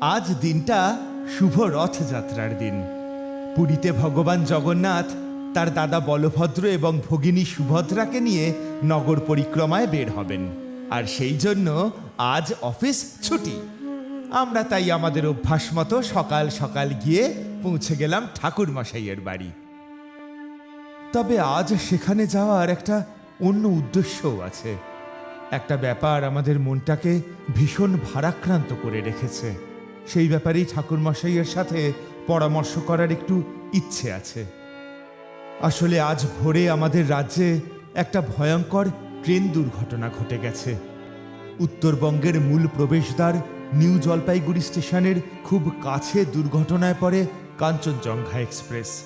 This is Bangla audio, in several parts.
আজ দিনটা শুভ রথযাত্রার দিন। পুরীতে ভগবান জগন্নাথ তার দাদা বলভদ্র এবং ভগিনী সুভদ্রাকে নিয়ে নগর পরিক্রমায় বের হবেন। আর সেই জন্য আজ অফিস ছুটি। আমরা তাই আমাদের অভ্যাস মতো সকাল সকাল গিয়ে পৌঁছে গেলাম ঠাকুর মশাইয়ের বাড়ি। তবে আজ সেখানে যাওয়ার একটা অন্য উদ্দেশ্যও আছে। একটা ব্যাপার আমাদের মনটাকে ভীষণ ভারাক্রান্ত করে রেখেছে। সেই ব্যাপারেই ঠাকুরমশাইয়ের সাথে পরামর্শ করার একটু ইচ্ছে আছে। আসলে আজ ভোরে আমাদের রাজ্যে একটা ভয়ঙ্কর ট্রেন দুর্ঘটনা ঘটে গেছে। উত্তরবঙ্গের মূল প্রবেশদ্বার নিউ জলপাইগুড়ি স্টেশনের খুব কাছে দুর্ঘটনায় পড়ে কাঞ্চনজঙ্ঘা এক্সপ্রেস।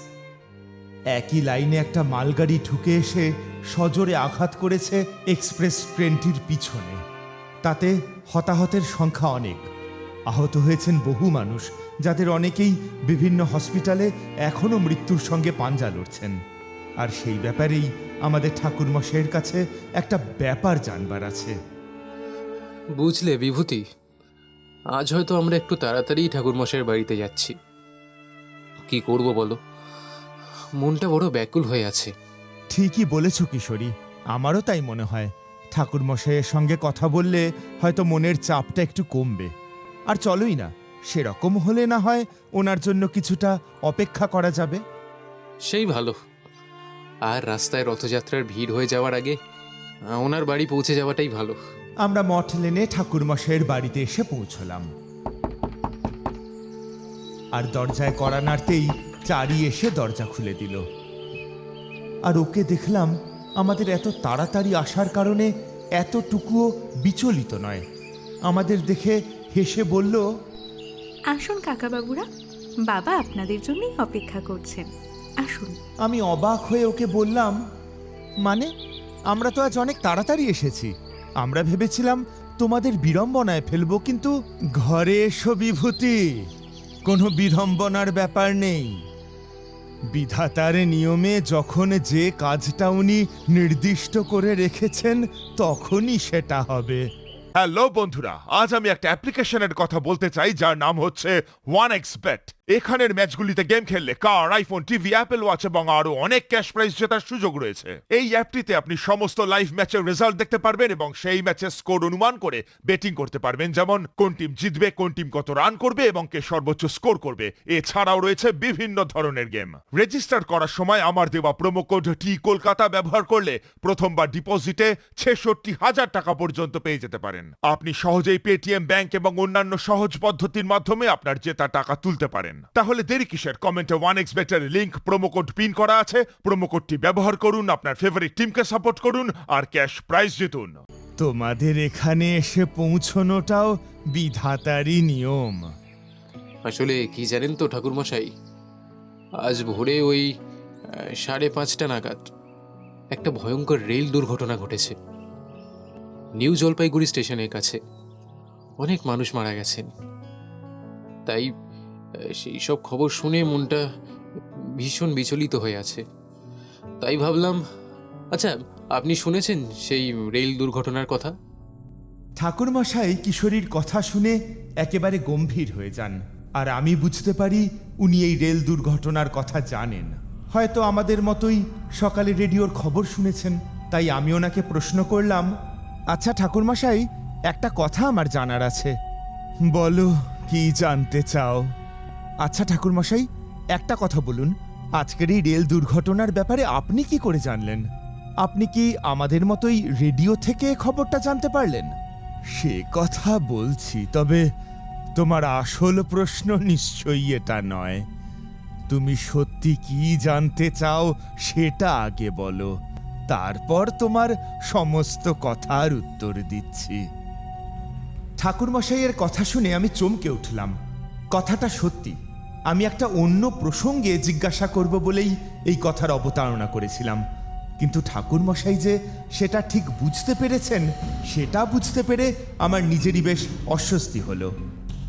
একই লাইনে একটা মালগাড়ি ঢুকে এসে সজোরে আঘাত করেছে এক্সপ্রেস ট্রেনটির পিছনে। তাতে হতাহতের সংখ্যা অনেক। আহত হয়েছেন বহু মানুষ যাদের অনেকেই বিভিন্ন হসপিটালে এখনও মৃত্যুর সঙ্গে পাঞ্জা লড়ছেন। আর সেই ব্যাপারেই আমাদের ঠাকুরমশাইয়ের কাছে একটা ব্যাপার জানবার আছে। বুঝলে বিভূতি আজ হয়তো আমরা একটু তাড়াতাড়ি ঠাকুরমশাইয়ের বাড়িতে যাচ্ছি। কি করব বলো? মনটা বড় ব্যাকুল হয়ে আছে। ঠিকই বলেছ কিশোরী আমারও তাই মনে হয়। ঠাকুর মশাইয়ের সঙ্গে কথা বললে হয়তো মনের চাপটা একটু কমবে। আর চলোই না সেরকম হলে না হয় ওনার জন্য কিছুটা অপেক্ষা করা যাবে। সেই ভালো। আর রাস্তায় রথযাত্রার ভিড় হয়ে যাওয়ার আগে ওনার বাড়ি পৌঁছে যাওয়াটাই ভালো। আমরা মঠ লেনে ঠাকুর মশাইয়ের বাড়িতে এসে পৌঁছলাম। আর দরজায় কড়া নাড়তেই চারি এসে দরজা খুলে দিল। আর ওকে দেখলাম আমাদের এত তাড়াতাড়ি আসার কারণে এতটুকুও বিচলিত নয়। আমাদের দেখে হেসে বলল আসুন কাকাবাবুরা বাবা আপনাদের জন্যই অপেক্ষা করছেন। আসুন। আমি অবাক হয়ে ওকে বললাম মানে আমরা তো আজ অনেক তাড়াতাড়ি এসেছি। আমরা ভেবেছিলাম তোমাদের বিড়ম্বনায় ফেলব কিন্তু ঘরে এসো বিভূতি। কোনো বিড়ম্বনার ব্যাপার নেই। বিধাতার নিয়মে যখন যে কাজটা উনি নির্দিষ্ট করে রেখেছেন তখনই সেটা হবে। হ্যালো বন্ধুরা। আজ আমি একটা অ্যাপ্লিকেশনের কথা বলতে চাই, যার নাম হচ্ছে ওয়ান এক্স এখানের ম্যাচগুলিতে গেম খেললে car iPhone TV Apple watch এবং আরও অনেক ক্যাশ প্রাইজ জেতার সুযোগ রয়েছে। এই অ্যাপটিতে আপনি সমস্ত লাইভ ম্যাচের রেজাল্ট দেখতে পারবেন এবং সেই ম্যাচের স্কোর অনুমান করে বেটিং করতে পারবেন। যেমন, কোন টিম জিতবে, কোন টিম কত রান করবে এবং কে সর্বোচ্চ স্কোর করবে। এছাড়াও রয়েছে বিভিন্ন ধরনের গেম রেজিস্টার করার সময় আমার দেওয়া প্রোমো কোড টি কলকাতা ব্যবহার করলে প্রথমবার ডিপোজিটে ছেষট্টি হাজার টাকা পর্যন্ত পেয়ে যেতে পারেন। আপনি সহজেই পেটিএম ব্যাংক এবং অন্যান্য সহজ পদ্ধতির মাধ্যমে আপনার জেতা টাকা তুলতে পারেন। তাহলে দেরি কিসের? কমেন্টে one X better link promo code pin করা আছে। প্রোমো কোডটি ব্যবহার করুন আপনার ফেভারিট টিমকে সাপোর্ট করুন আর ক্যাশ প্রাইজ জিতুন। তোমাদের এখানে এসে পৌঁছনোটাও বিধাতারই নিয়ম। আসলে কি জানেন তো ঠাকুরমশাই? আজ ভোরে ওই সাড়ে পাঁচটা নাগাদ একটা ভয়ঙ্কর রেল দুর্ঘটনা ঘটেছে। নিউ জলপাইগুড়ি স্টেশনের কাছে। অনেক মানুষ মারা গেছেন। তাই সেই সব খবর শুনে মনটা ভীষণ বিচলিত হয়ে আছে। তাই ভাবলাম আচ্ছা আপনি শুনেছেন সেই রেল দুর্ঘটনার কথা? ঠাকুরমশাই কিশোরীর কথা শুনে একেবারে গম্ভীর হয়ে যান। আর আমি বুঝতে পারি উনি এই রেল দুর্ঘটনার কথা জানেন। হয়তো আমাদের মতোই সকালে রেডিওর খবর শুনেছেন, তাই আমি ওনাকে প্রশ্ন করলাম আচ্ছা ঠাকুরমশাই, একটা কথা আমার জানার আছে। বলো, কি জানতে চাও? আচ্ছা ঠাকুরমশাই, একটা কথা বলুন। আজকের এই রেল দুর্ঘটনার ব্যাপারে আপনি কি করে জানলেন? আপনি কি আমাদের মতোই রেডিও থেকে খবরটা জানতে পারলেন? সে কথা বলছি, তবে তোমার আসল প্রশ্ন নিশ্চয়ই এটা নয়। তুমি সত্যি কি জানতে চাও, সেটা আগে বলো। তারপর তোমার সমস্ত কথার উত্তর দিচ্ছি। ঠাকুরমশাইয়ের কথা শুনে আমি চমকে উঠলাম। কথাটা সত্যি। আমি একটা অন্য প্রসঙ্গে জিজ্ঞাসা করব বলেই এই কথার অবতারণা করেছিলাম। কিন্তু ঠাকুরমশাই যে সেটা ঠিক বুঝতে পেরেছেন, সেটা বুঝতে পেরে আমার নিজেরই বেশ অস্বস্তি হলো।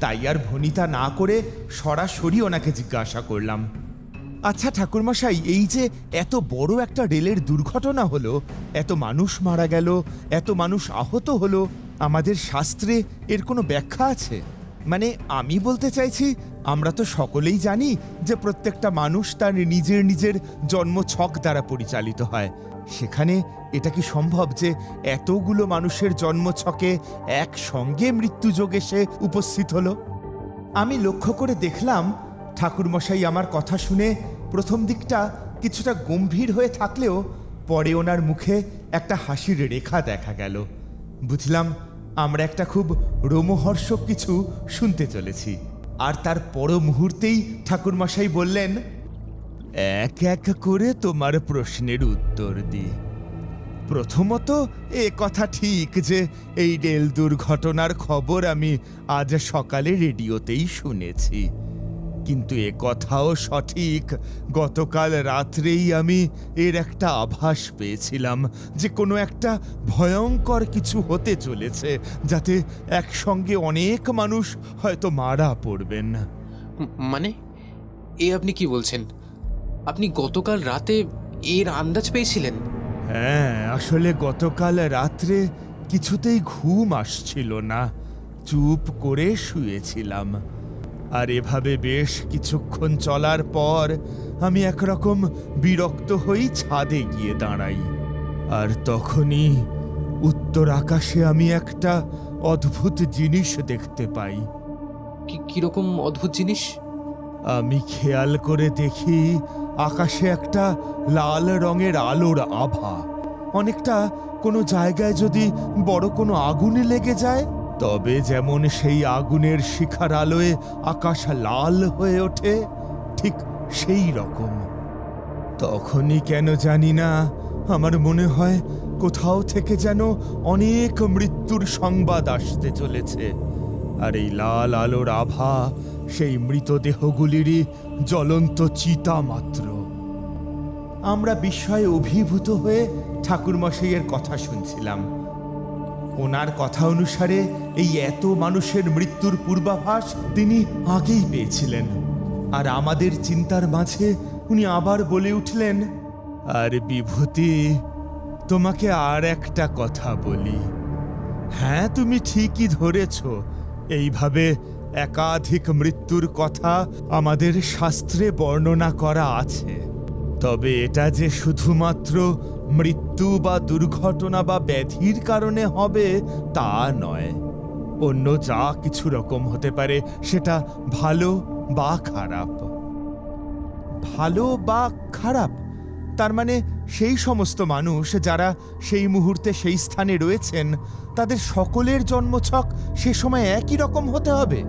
তাই আর ভনিতা না করে সরাসরি ওনাকে জিজ্ঞাসা করলাম। আচ্ছা ঠাকুরমশাই, এই যে এত বড় একটা রেলের দুর্ঘটনা হলো, এত মানুষ মারা গেল, এত মানুষ আহত হলো, আমাদের শাস্ত্রে এর কোনো ব্যাখ্যা আছে? মানে আমি বলতে চাইছি, আমরা তো সকলেই জানি যে প্রত্যেকটা মানুষ তার নিজের নিজের জন্ম ছক দ্বারা পরিচালিত হয়। সেখানে এটা কি সম্ভব যে এতগুলো মানুষের জন্ম ছকে একসঙ্গে মৃত্যুযোগ এসে উপস্থিত হলো? আমি লক্ষ্য করে দেখলাম ঠাকুরমশাই আমার কথা শুনে প্রথম দিকটা কিছুটা গম্ভীর হয়ে থাকলেও পরে ওনার মুখে একটা হাসির রেখা দেখা গেল। বুঝলাম, আমরা একটা খুব রোমহর্ষক কিছু শুনতে চলেছি। আর তার পর মুহূর্তেই ঠাকুরমশাই বললেন, এক এক করে তোমার প্রশ্নের উত্তর দিই। প্রথমত, এ কথা ঠিক যে এই রেল দুর্ঘটনার খবর আমি আজ সকালে রেডিওতেই শুনেছি। কিন্তু এ কথাও সঠিক। গতকাল রাত্রেই আমি এর একটা আভাস পেয়েছিলাম যে কোনো একটা ভয়ঙ্কর কিছু হতে চলেছে যাতে একসঙ্গে অনেক মানুষ হয়তো মারা পড়বেন। মানে? এ আপনি কি বলছেন? আপনি গতকাল রাতে এর আন্দাজ পেয়েছিলেন? হ্যাঁ আসলে গতকাল রাত্রে কিছুতেই ঘুম আসছিল না। চুপ করে শুয়েছিলাম। আর এভাবে বেশ কিছুক্ষণ চলার পর আমি একরকম বিরক্ত হই ছাদে গিয়ে দাঁড়াই। আর তখনই উত্তর আকাশে আমি একটা অদ্ভুত জিনিস দেখতে পাই। কি কীরকম অদ্ভুত জিনিস? আমি খেয়াল করে দেখি আকাশে একটা লাল রঙের আলোর আভা। অনেকটা কোনো জায়গায় যদি বড় কোনো আগুনে লেগে যায় তবে যেমন সেই আগুনের শিখার আলোয় আকাশ লাল হয়ে ওঠে, ঠিক সেই রকম। তখনই কেন জানি না, আমার মনে হয় কোথাও থেকে যেন অনেক মৃত্যুর সংবাদ আসতে চলেছে। আর এই লাল আলোর আভা সেই মৃতদেহগুলিরই জ্বলন্ত চিতা মাত্র। আমরা বিস্ময়ে অভিভূত হয়ে ঠাকুরমশাইয়ের কথা শুনছিলাম। ওনার কথা অনুসারে এই এত মানুষের মৃত্যুর পূর্বাভাস তিনি আগেই পেয়েছিলেন। আর আমাদের চিন্তার মাঝে উনি আবার বলে উঠলেন, আর বিভূতি, তোমাকে আর একটা কথা বলি। হ্যাঁ তুমি ঠিকই ধরেছ, এইভাবে একাধিক মৃত্যুর কথা আমাদের শাস্ত্রে বর্ণনা করা আছে। তবে এটা যে শুধুমাত্র মৃত্যু বা দুর্ঘটনা বা ব্যাধির কারণে হবে তা নয়। অন্য যা কিছু রকম হতে পারে, সেটা ভালো বা খারাপ। ভালো বা খারাপ, তার মানে সেই সমস্ত মানুষ যারা সেই মুহূর্তে সেই স্থানে রয়েছেন, তাদের সকলের জন্মছক সে সময় একই রকম হতে হবে?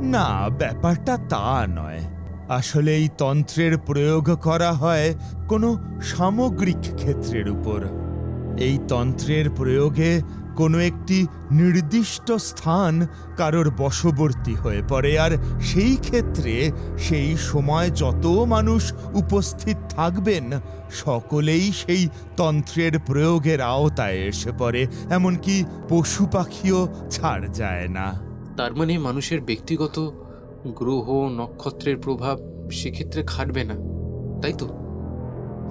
না, ব্যাপারটা তা নয়। আসলে এই তন্ত্রের প্রয়োগ করা হয় কোনো সামগ্রিক ক্ষেত্রের উপর। এই তন্ত্রের প্রয়োগে কোনো একটি নির্দিষ্ট স্থান কারোর বশবর্তী হয়ে পড়ে, আর সেই ক্ষেত্রে সেই সময় যত মানুষ উপস্থিত থাকবেন, সকলেই সেই তন্ত্রের প্রয়োগের আওতায় এসে পড়ে, এমনকি পশু পাখিও ছাড় যায় না। তার মানে মানুষের ব্যক্তিগত গ্রহ নক্ষত্রের প্রভাব সেক্ষেত্রে খাটবে না তাই তো?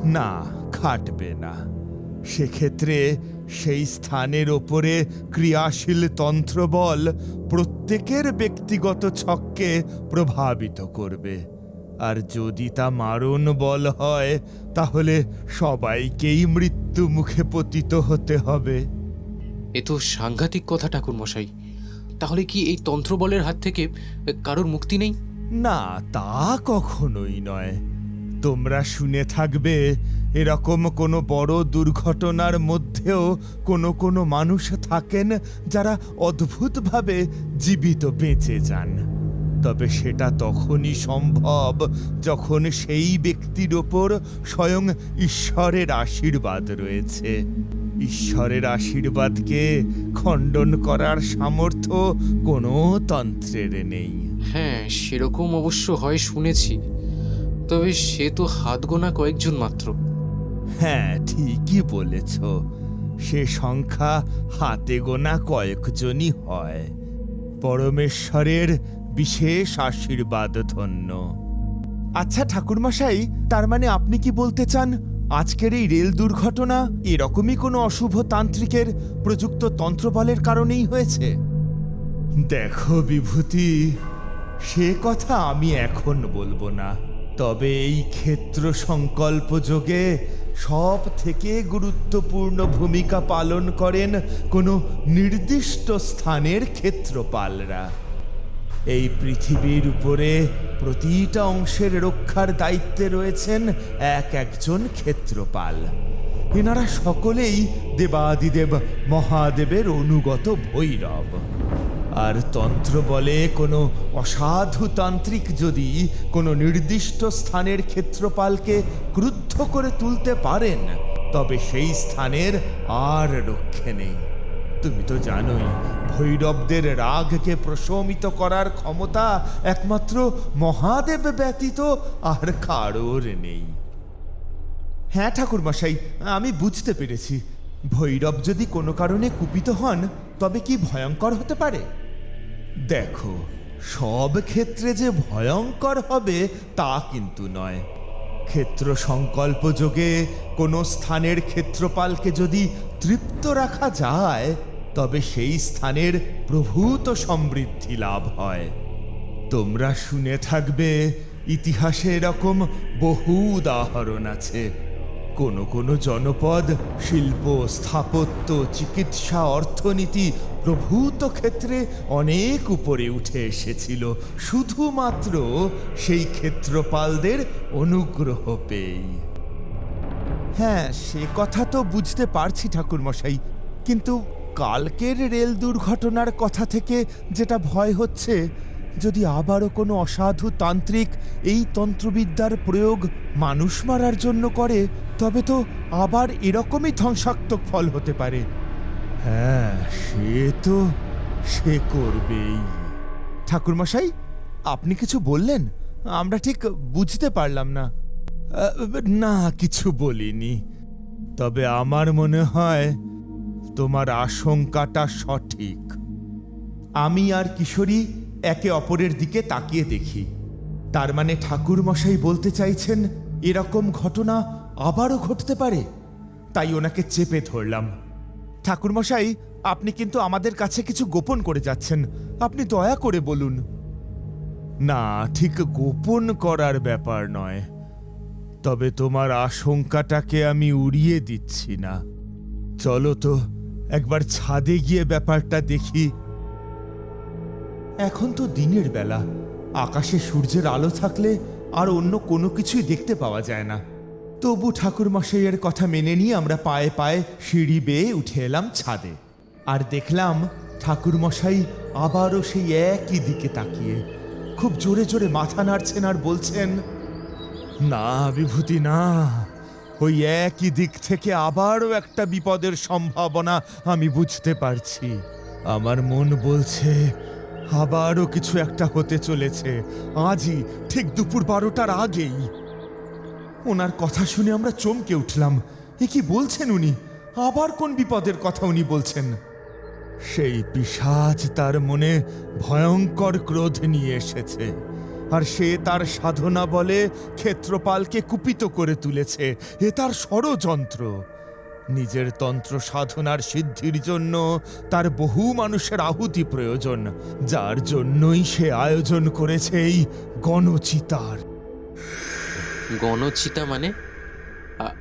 না খাটবে না। সেক্ষেত্রে সেই স্থানের ওপরে ক্রিয়াশীল তন্ত্রবল প্রত্যেকের ব্যক্তিগত ছককে প্রভাবিত করবে। আর যদি তা মারণ বল হয় তাহলে সবাইকেই মৃত্যু মুখে পতিত হতে হবে। এ তো সাংঘাতিক কথা ঠাকুর মশাই তাহলে কি এই তন্ত্রবলের হাত থেকে কারোর মুক্তি নেই? না, তা কখনোই নয়। তোমরা শুনে থাকবে, এরকম কোনো বড় দুর্ঘটনার মধ্যেও কোনো কোনো মানুষ থাকেন যারা অদ্ভুতভাবে জীবিত বেঁচে যান। তবে সেটা তখনই সম্ভব যখন সেই ব্যক্তির ওপর স্বয়ং ঈশ্বরের আশীর্বাদ রয়েছে। ঈশ্বরের আশীর্বাদকে খণ্ডন করার সামর্থ্য কোনো তন্ত্রের নেই। হ্যাঁ সেরকম অবশ্য হয় শুনেছি। তবে সে তো হাত গোনা কয়েকজন মাত্র। হ্যাঁ ঠিকই বলেছ। সে সংখ্যা হাতে গোনা কয়েকজনই হয়। পরমেশ্বরের বিশেষ আশীর্বাদ ধন্য আচ্ছা ঠাকুরমশাই তার মানে আপনি কি বলতে চান আজকের এই রেল দুর্ঘটনা এরকমই কোনো অশুভ তান্ত্রিকের প্রযুক্ত তন্ত্রবলের কারণেই হয়েছে। দেখো বিভূতি, সে কথা আমি এখন বলব না। তবে এই ক্ষেত্র সংকল্প যোগে সব থেকে গুরুত্বপূর্ণ ভূমিকা পালন করেন কোনো নির্দিষ্ট স্থানের ক্ষেত্রপালরা। এই পৃথিবীর উপরে প্রতিটা অংশের রক্ষার দায়িত্বে রয়েছেন এক একজন ক্ষেত্রপাল। এনারা সকলেই দেবাদিদেব মহাদেবের অনুগত ভৈরব। আর তন্ত্র বলে কোনো অসাধু তান্ত্রিক যদি কোনো নির্দিষ্ট স্থানের ক্ষেত্রপালকে ক্রুদ্ধ করে তুলতে পারেন, তবে সেই স্থানের আর রক্ষে নেই। তুমি তো জানোই, ভৈরবদের রাগকে প্রশমিত করার ক্ষমতা একমাত্র মহাদেব ব্যতীত আর কারোর নেই। হ্যাঁ ঠাকুরমশাই, আমি বুঝতে পেরেছি। ভৈরব যদি কোনো কারণে কুপিত হন, তবে কি ভয়ঙ্কর হতে পারে? দেখো, সব ক্ষেত্রে যে ভয়ঙ্কর হবে, তা কিন্তু নয়। ক্ষেত্র সংকল্প যোগে কোনো স্থানের ক্ষেত্রপালকে যদি তৃপ্ত রাখা যায় তবে সেই স্থানের প্রভূত সমৃদ্ধি লাভ হয়। তোমরা শুনে থাকবে, ইতিহাসে এরকম বহু উদাহরণ আছে। কোনো কোনো জনপদ, শিল্প, স্থাপত্য, চিকিৎসা, অর্থনীতি প্রভূত ক্ষেত্রে অনেক উপরে উঠে এসেছিল। শুধুমাত্র সেই ক্ষেত্রপালদের অনুগ্রহ পেয়েই। হ্যাঁ সে কথা তো বুঝতে পারছি ঠাকুরমশাই, কিন্তু কালকের রেল দুর্ঘটনার কথা থেকে যেটা ভয় হচ্ছে, যদি আবারও কোনো অসাধু তান্ত্রিক এই তন্ত্রবিদ্যার প্রয়োগ মানুষ মারার জন্য করে, তবে তো আবার এরকমই ধ্বংসাত্মক ফল হতে পারে। হ্যাঁ সে তো, সে করবেই। ঠাকুরমশাই, আপনি কিছু বললেন? আমরা ঠিক বুঝতে পারলাম না। না, কিছু বলিনি। তবে আমার মনে হয় তোমার আশঙ্কাটা সঠিক। আমি আর কিশোরী একে অপরের দিকে তাকিয়ে দেখি। তার মানে ঠাকুর মশাই বলতে চাইছেন, এরকম ঘটনা আবারও ঘটতে পারে? তাই ওনাকে চেপে ধরলাম। ঠাকুর মশাই আপনি কিন্তু আমাদের কাছে কিছু গোপন করে যাচ্ছেন। আপনি দয়া করে বলুন। না, ঠিক গোপন করার ব্যাপার নয়। তবে তোমার আশঙ্কাটাকে আমি উড়িয়ে দিচ্ছি না। চলো তো একবার ছাদে গিয়ে ব্যাপারটা দেখি। এখন তো দিনের বেলা। আকাশে সূর্যের আলো থাকলে আর অন্য কোনো কিছুই দেখতে পাওয়া যায় না। তবু ঠাকুর মশাইয়ের কথা মেনে নিয়ে আমরা পায়ে পায়ে সিঁড়ি বেয়ে উঠে এলাম ছাদে। আর দেখলাম ঠাকুর মশাই আবারও সেই একই দিকে তাকিয়ে। খুব জোরে জোরে মাথা নাড়ছেন আর বলছেন, না, বিভূতি, না। ওই একই দিক থেকে আবারও একটা বিপদের সম্ভাবনা আমি বুঝতে পারছি। আমার মন বলছে, আবারও কিছু একটা হতে চলেছে। আজই, ঠিক দুপুর বারোটার আগেই। ওনার কথা শুনে আমরা চমকে উঠলাম। এ কি বলছেন উনি? আবার কোন বিপদের কথা উনি বলছেন? সেই পিশাচ তার মনে ভয়ঙ্কর ক্রোধ নিয়ে এসেছে। আর সে তার সাধনা বলে ক্ষেত্রপালকে কুপিত করে তুলেছে। এ তার ষড়যন্ত্র। নিজের তন্ত্র সাধনার সিদ্ধির জন্য তার বহু মানুষের আহুতি প্রয়োজন যার জন্যই সে আয়োজন করেছে এই গণচিতার। গণচিতা মানে?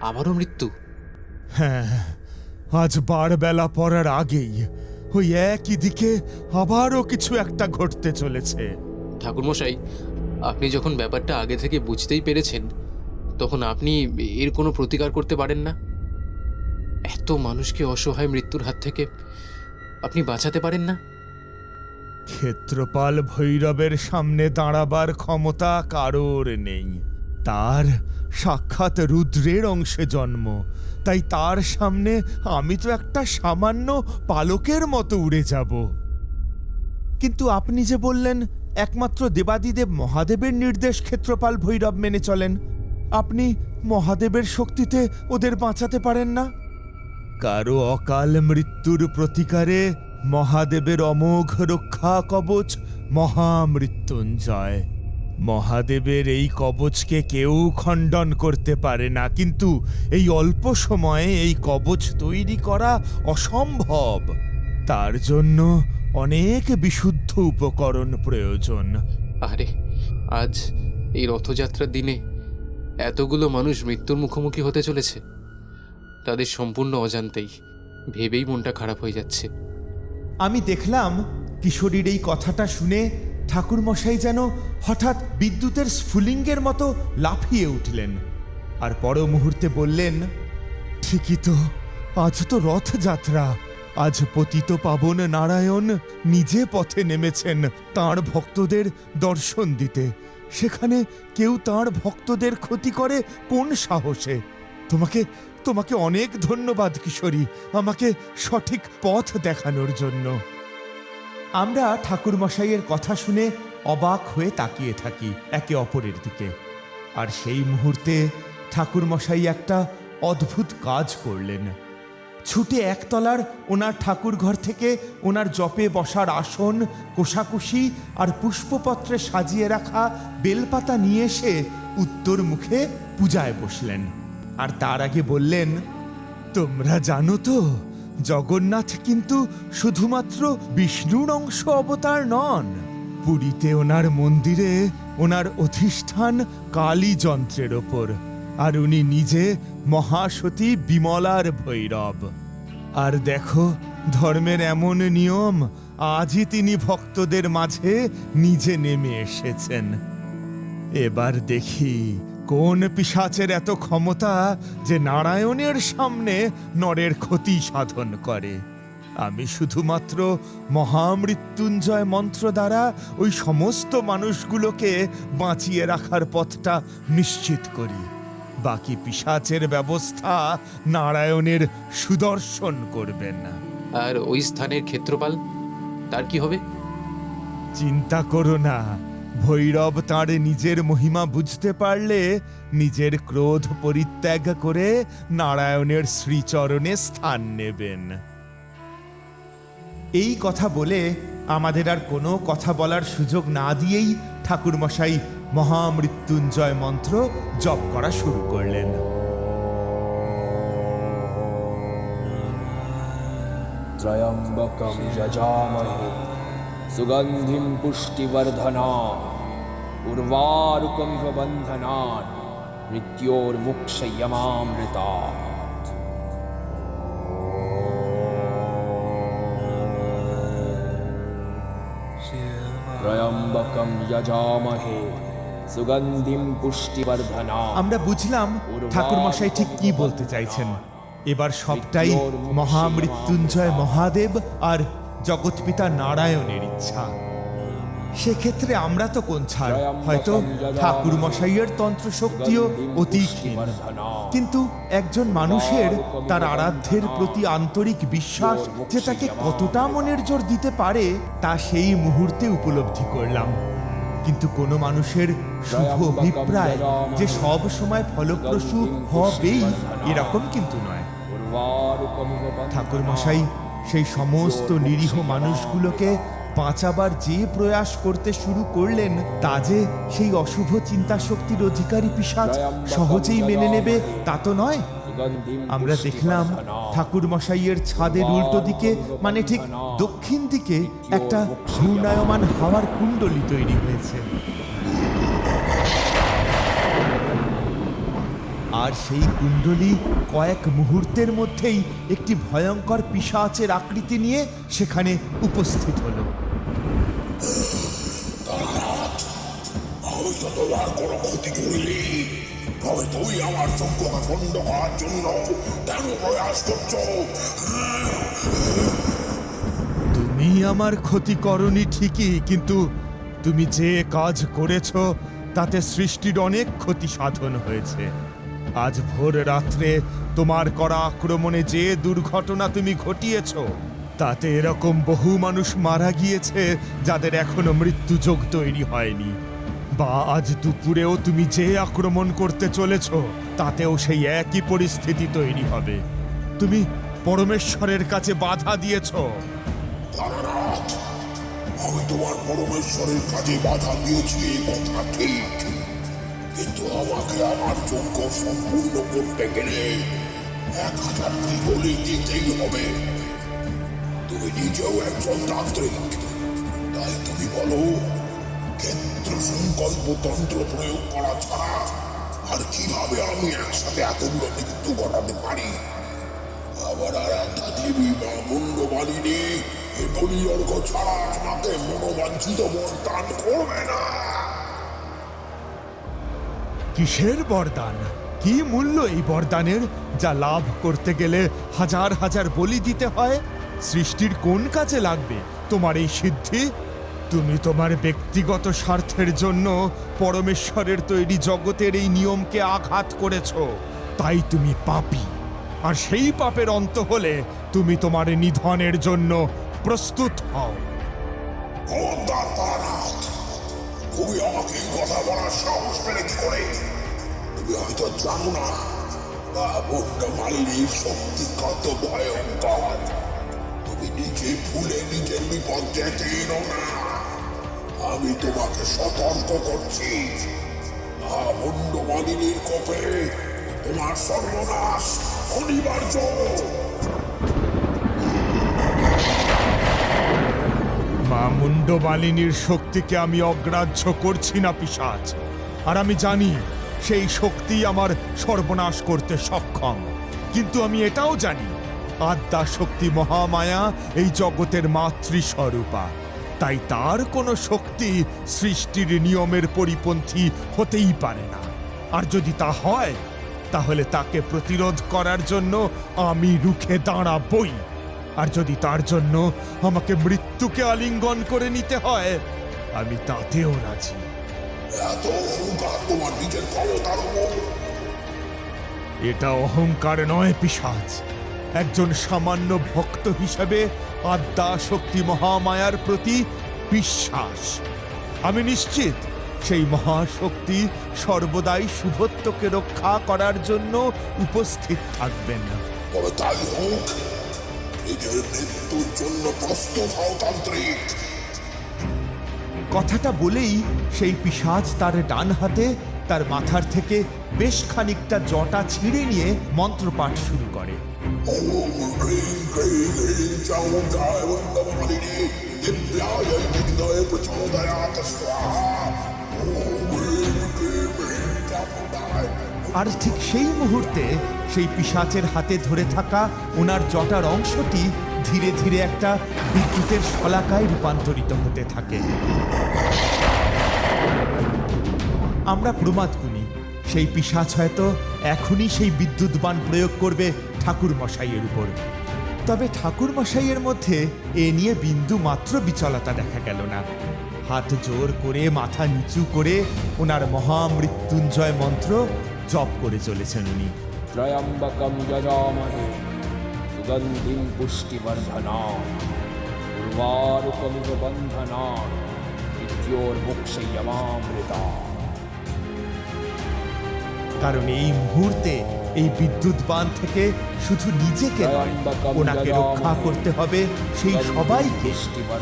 আবারও মৃত্যু? হ্যাঁ আজ বারবেলা পড়ার আগেই ওই একই দিকে আবারও কিছু একটা ঘটতে চলেছে। ঠাকুরমশাই আপনি যখন ব্যাপারটা আগে থেকে বুঝতেই পেরেছেন, তখন আপনি এর কোনো প্রতিকার করতে পারেন না? এত মানুষকে অসহায় মৃত্যুর হাত থেকে আপনি বাঁচাতে পারেন না? ক্ষেত্রপাল ভৈরবের সামনে দাঁড়াবার ক্ষমতা কারোর নেই। তার সাক্ষাৎ রুদ্রের অংশে জন্ম। তাই তার সামনে আমি তো একটা সামান্য পালকের মতো উড়ে যাব। কিন্তু আপনি যে বললেন একমাত্র দেবাদিদেব মহাদেবের নির্দেশ ক্ষেত্রপাল ভৈরব মেনে চলেন। আপনি মহাদেবের শক্তিতে ওদের বাঁচাতে পারেন না? কারও অকাল মৃত্যুর প্রতিকারে মহাদেবের অমোঘ রক্ষা কবচ মহামৃত্যুঞ্জয়। মহাদেবের এই কবচকে কেউ খণ্ডন করতে পারে না, কিন্তু এই অল্প সময়ে এই কবচ তৈরি করা অসম্ভব। তার জন্য অনেক বিশুদ্ধ উপকরণ প্রয়োজন। আরে আজ এই রথযাত্রার দিনে এতগুলো মানুষ মৃত্যুর মুখোমুখি হতে চলেছে। তাদের সম্পূর্ণ অজান্তেই ভেবেই মনটা খারাপ হয়ে যাচ্ছে। আমি দেখলাম কিশোরীর এই কথাটা শুনে ঠাকুরমশাই যেন হঠাৎ বিদ্যুতের স্ফুলিঙ্গের মতো লাফিয়ে উঠলেন আর পর মুহূর্তে বললেন ঠিকই তো আজ তো রথযাত্রা। আজ পতিত পাবন নারায়ণ নিজে পথে নেমেছেন তার ভক্তদের দর্শন দিতে। সেখানে কেউ তার ভক্তদের ক্ষতি করে কোন সাহসে? তোমাকে তোমাকে অনেক ধন্যবাদ কিশোরী, আমাকে সঠিক পথ দেখানোর জন্য। আমরা ঠাকুরমশাইয়ের কথা শুনে অবাক হয়ে তাকিয়ে থাকি একে অপরের দিকে। আর সেই মুহূর্তে ঠাকুরমশাই একটা অদ্ভুত কাজ করলেন। ছুটে একতলার ওনার ঠাকুর ঘর থেকে ওনার জপে বসার আসন, কোষাকুষি আর পুষ্পপত্রে সাজিয়ে রাখা বেলপাতা নিয়ে এসে উত্তর মুখে পূজায় বসলেন। আর তার আগে বললেন, তোমরা জানো তো, জগন্নাথ কিন্তু শুধুমাত্র বিষ্ণুর অংশ অবতার নন। পুরীতে ওনার মন্দিরে ওনার অধিষ্ঠান কালী যন্ত্রের ওপর। আর উনি নিজে মহাসতী বিমলার ভৈরব। আর দেখো, ধর্মের এমন নিয়ম, আজই তিনি ভক্তদের মাঝে নিজে নেমে এসেছেন। এবার দেখি, কোন পিশাচের এত ক্ষমতা যে নারায়ণের সামনে নরের ক্ষতি সাধন করে। আমি শুধুমাত্র মহামৃত্যুঞ্জয় মন্ত্র দ্বারা ওই সমস্ত মানুষগুলোকে বাঁচিয়ে রাখার পথটা নিশ্চিত করি। বাকি পিশাচের ব্যবস্থা নারায়ণের সুদর্শন করবেন। আর ওই স্থানের ক্ষেত্রপাল তার কি হবে? চিন্তা করো না। ভৈরব তার নিজের মহিমা বুঝতে পারলে নিজের ক্রোধ পরিত্যাগ করে নারায়ণের শ্রীচরণে স্থান নেবেন। এই কথা বলে আমাদের আর কোনো কথা বলার সুযোগ না দিয়েই ঠাকুরমশাই মহামৃত্যুঞ্জয় মন্ত্র জপ করা শুরু করলেন। ত্রয়ম্বকম যজামহে, সুগন্ধিম পুষ্টিবর্ধনা উর্বারুকমিব বন্ধনান মৃত্যোর্মুক্ষয়মামৃতা ত্রয়ম্বকম যজামহে সুগন্ধিম পুষ্টিবর্ধনা। আমরা বুঝলাম ঠাকুর মশাই ঠিক কি বলতে চাইছেন। এবার সবটাই মহামৃত্যুঞ্জয় মহাদেব আর জগৎপিতা নারায়ণের ইচ্ছা। সেক্ষেত্রে আমরা তো কোন ছাড়? হয়তো ঠাকুর মশাইয়ের তন্ত্র শক্তিও অতি কিন্তু একজন মানুষের তার আরাধ্যের প্রতি আন্তরিক বিশ্বাস যে তাকে কতটা মনের জোর দিতে পারে তা সেই মুহূর্তে উপলব্ধি করলাম। কিন্তু কোনো মানুষের শুভ অভিপ্রায় যে সব সময় ফলপ্রসূ হবেই এরকম কিন্তু নয়। ঠাকুর মশাই সেই সমস্ত নিরীহ মানুষগুলোকে পাঁচাবার যে প্রয়াস করতে শুরু করলেন তা যে সেই অশুভ চিন্তা শক্তির অধিকারী পিসাজ সহজেই মেনে নেবে তা তো নয়। আমরা দেখলাম ঠাকুর মশাইয়ের ছাদের উল্টো দিকে মানে ঠিক দক্ষিণ দিকে একটা ঘূর্ণায়মান হাওয়ার কুণ্ডলী তৈরি হয়েছে। আর সেই কুণ্ডলী কয়েক মুহূর্তের মধ্যেই একটি ভয়ঙ্কর পিশাচের আকৃতি নিয়ে সেখানে উপস্থিত হলো। আমি তো তোমার কোনো ক্ষতি করিনি তবে তুই আমার করার জন্য কেন প্রয়াস তুমি আমার ক্ষতি করনি ঠিকই, কিন্তু তুমি যে কাজ করেছ, তাতে সৃষ্টির অনেক ক্ষতি সাধন হয়েছে। আজ ভোর রাত্রে তোমার করা আক্রমণে যে দুর্ঘটনা তুমি ঘটিয়েছ, তাতে এরকম বহু মানুষ মারা গিয়েছে, যাদের এখনও মৃত্যুযোগ তৈরি হয়নি। বা আজ দুপুরেও তুমি যে আক্রমণ করতে চলেছ, তাতেও সেই একই পরিস্থিতি তৈরি হবে। তুমি পরমেশ্বরের কাছে বাধা দিয়েছ। আমি তোমার পরমেশ্বরের কাজে বাধা দিয়েছি, এই কথা ঠিক। কিন্তু আমাকে আমার যোগ্য সম্পূর্ণ করতে গেলে এক হাজারটি বলি দিতেই হবে। তুমি নিজেও একজন তান্ত্রিক, তাই তুমি বলো সংকল্প তন্ত্র প্রয়োগ করা ছাড়া আর কীভাবে আমি একসাথে এতগুলো মৃত্যু ঘটাতে পারি? আবার আর একটা দেবী বা এ ছাড়া মনোবাঞ্ছিত বর দান করবে না। কিসের বরদান? কি মূল্য এই বরদানের যা লাভ করতে গেলে হাজার হাজার বলি দিতে হয়? সৃষ্টির কোন কাজে লাগবে? তোমার এই সিদ্ধি? তুমি তোমার ব্যক্তিগত স্বার্থের জন্য পরমেশ্বরের তৈরি জগতের এই নিয়মকে আঘাত করেছ। তাই তুমি পাপী। আর সেই পাপের অন্ত হলে তুমি তোমার নিধনের জন্য প্রস্তুত হও। তুমি কথা বলার সাহস করে? জানো না কত ভয়ঙ্কর। তুমি নিজে ভুলে নিজের না। আমি তোমাকে সতর্ক করছি। মুন্ড মালিনীর কোপে, তোমার সর্বনাশ অনিবার্য। মা শক্তিকে আমি অগ্রাহ্য করছি না পিসাচ আর আমি জানি সেই শক্তি আমার সর্বনাশ করতে সক্ষম। কিন্তু আমি এটাও জানি আদ্যা শক্তি মহামায়া এই জগতের মাতৃস্বরূপা। তাই তার কোনো শক্তি সৃষ্টির নিয়মের পরিপন্থী হতেই পারে না। আর যদি তা হয় তাহলে তাকে প্রতিরোধ করার জন্য আমি রুখে দাঁড়াবই। আর যদি তার জন্য আমাকে মৃত্যুকে আলিঙ্গন করে নিতে হয় আমি তাতেও রাজি। এটা অহংকার নয় পিসাজ একজন সামান্য ভক্ত হিসেবে আদ্যা শক্তি মহামায়ার প্রতি বিশ্বাস। আমি নিশ্চিত সেই মহাশক্তি সর্বদাই শুভত্বকে রক্ষা করার জন্য উপস্থিত থাকবেন। তবে তাই হোক নিজের মৃত্যুর জন্য প্রস্তুত হও তান্ত্রিক। কথাটা বলেই সেই পিসাজ তার ডান হাতে তার মাথার থেকে বেশ খানিকটা জটা ছিঁড়ে নিয়ে মন্ত্রপাঠ শুরু করে। আর ঠিক সেই মুহূর্তে সেই পিসাচের হাতে ধরে থাকা ওনার জটার অংশটি ধীরে ধীরে একটা বিদ্যুতের শলাকায় রূপান্তরিত হতে থাকে। আমরা প্রমাদ গুনি সেই পিসাচ হয়তো এখনই সেই বিদ্যুৎ বাণ প্রয়োগ করবে ঠাকুর মশাইয়ের উপর। তবে ঠাকুর মশাইয়ের মধ্যে এ নিয়ে বিন্দু মাত্র বিচলতা দেখা গেল না। হাত জোর করে মাথা নিচু করে ওনার মহামৃত্যুঞ্জয় মন্ত্র জপ করে চলেছেন উনি। কারণ এই মুহূর্তে এই বিদ্যুৎ বান থেকে শুধু নিজেকে নয় ওনাকে রক্ষা করতে হবে সেই সবাইকে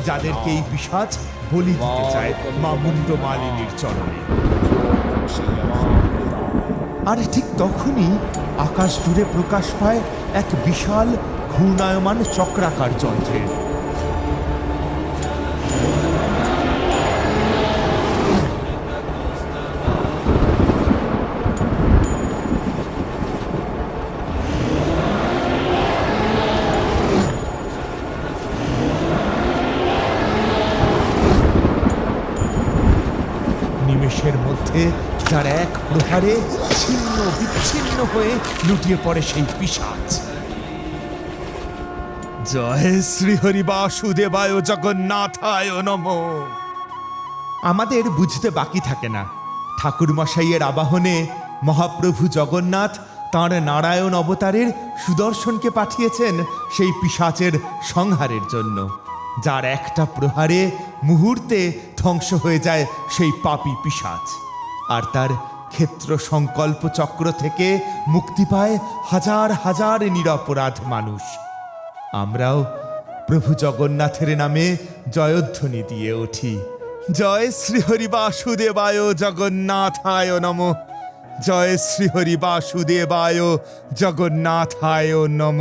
যাদেরকে এই পিসাজ বলি দিতে চায় মা মুন্ড মালিনীর চরণে। আর ঠিক তখনই আকাশ জুড়ে প্রকাশ পায় এক বিশাল ঘূর্ণায়মান চক্রাকার যন্ত্রের। প্রহারে ছিন্ন বিচ্ছিন্ন হয়ে লুটিয়ে পড়ে সেই পিসাচ জয় শ্রী হরি বাসুদেবায় জগন্নাথায় নম। আমাদের বুঝতে বাকি থাকে না। ঠাকুর মশাইয়ের আবাহনে মহাপ্রভু জগন্নাথ তাঁর নারায়ণ অবতারের সুদর্শনকে পাঠিয়েছেন সেই পিসাচের সংহারের জন্য। যার একটা প্রহারে মুহূর্তে ধ্বংস হয়ে যায় সেই পাপি পিসাচ আর তার ক্ষেত্র সংকল্প চক্র থেকে মুক্তি পায় হাজার হাজার নিরপরাধ মানুষ। আমরাও প্রভু জগন্নাথের নামে জয়ধ্বনি দিয়ে উঠি। জয় শ্রী হরি বাসুদেবায় জগন্নাথায় নম। জয় শ্রী হরি বাসুদেবায় জগন্নাথায় নম।